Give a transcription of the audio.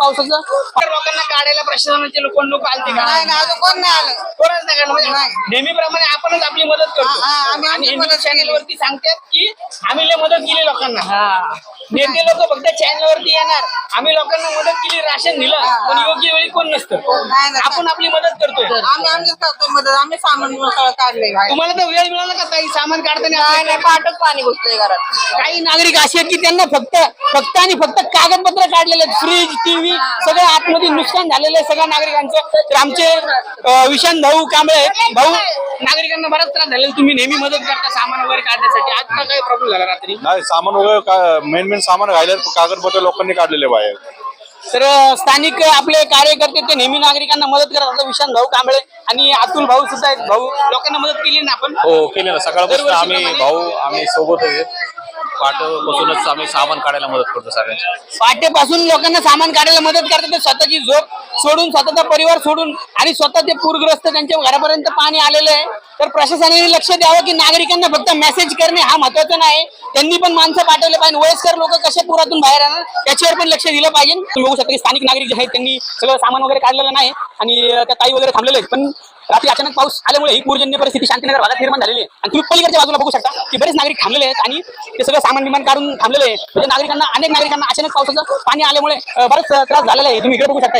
पावसाचं लोकांना काढायला प्रशासनाचे लोक लोक आलते का? नाही ना अजून कोण नाही आलं. कोणच नाही काढलं. म्हणजे नाही. नेहमीप्रमाणे आपणच आपली मदत करतो. हा, हा, आम्ही आणि आमची हिंदू मदत चॅनल. वरती सांगतात की आम्ही लय मदत केली लोकांना. नेते लोक फक्त चॅनल वरती येणार. आम्ही लोकांना मदत केली राशन दिलं हा, पण हा. योग्य वेळी कोण नसतं. नाही. आपण आपली मदत करतोय. आम्ही करतो मदत. आम्ही सामान सगळं काढले तुम्हाला तर वेळ मिळाला का काही सामान काढताना नाही नाही पाठच पाणी घुसलंय घरात. काही नागरिक असे आहेत की त्यांना फक्त फक्त आणि फक्त कागदपत्र काढलेले फ्रीज टीव्ही सगळं आतमध्ये नुकसान झालेलं आहे सगळ्या नागरिकांचं. तर आमचे विशांत भाऊ कांबळे. भाऊ नागरिकांना बराच त्रास झालेला. तुम्ही नेहमी मदत करता सामान वगैरे काढण्यासाठी. आज का काही प्रॉब्लेम झाला रात्री? नाही सामान वगैरे मेन मेन सामान राहिले कागदपत्र लोकांनी काढलेले बाहेर. तर स्थानिक आपले कार्यकर्ते ते नेहमी नागरिकांना मदत करत असतात. विशांत भाऊ कांबळे आणि अतुल भाऊ सुद्धा आहेत. भाऊ लोकांना मदत केली ना आपण? हो केले ना. सकाळपासून आम्ही भाऊ आम्ही सोबत आहे आम्ही सामान काढायला मदत करतो सगळ्यांची. पाट्यापासून लोकांना सामान काढायला मदत करतात. ते स्वतःची झोप सोडून स्वतःचा परिवार सोडून आणि स्वतः ते पूरग्रस्त त्यांच्या घरापर्यंत पाणी आलेलं आहे. तर प्रशासनाने लक्ष द्यावं की नागरिकांना फक्त मेसेज करणे हा महत्त्वाचा नाही. त्यांनी पण माणसं पाठवले पाहिजे. वयस्कर लोक कसे पुरातून बाहेर येणार त्याच्यावर पण लक्ष दिलं पाहिजे. तुम्ही बघू शकता की स्थानिक नागरिक जे आहेत त्यांनी सगळं सामान वगैरे काढलेलं नाही आणि त्या ताई वगैरे थांबलेले आहेत. पण रात्री अचानक पाऊस आल्यामुळे ही पूरजन्य परिस्थिती शांतीनगर भागात निर्माण झालेली आहे. आणि तुम्ही पलीकडच्या बाजूला बघू शकता की बरेच नागरिक थांबलेले आहेत आणि ते सगळं सामान विमान काढून थांबलेले आहे म्हणजे नागरिकांना अनेक नागरिकांना अचानक पावसाचं पाणी आल्यामुळे बराच त्रास झालेला आहे. तुम्ही इकडे बघू शकता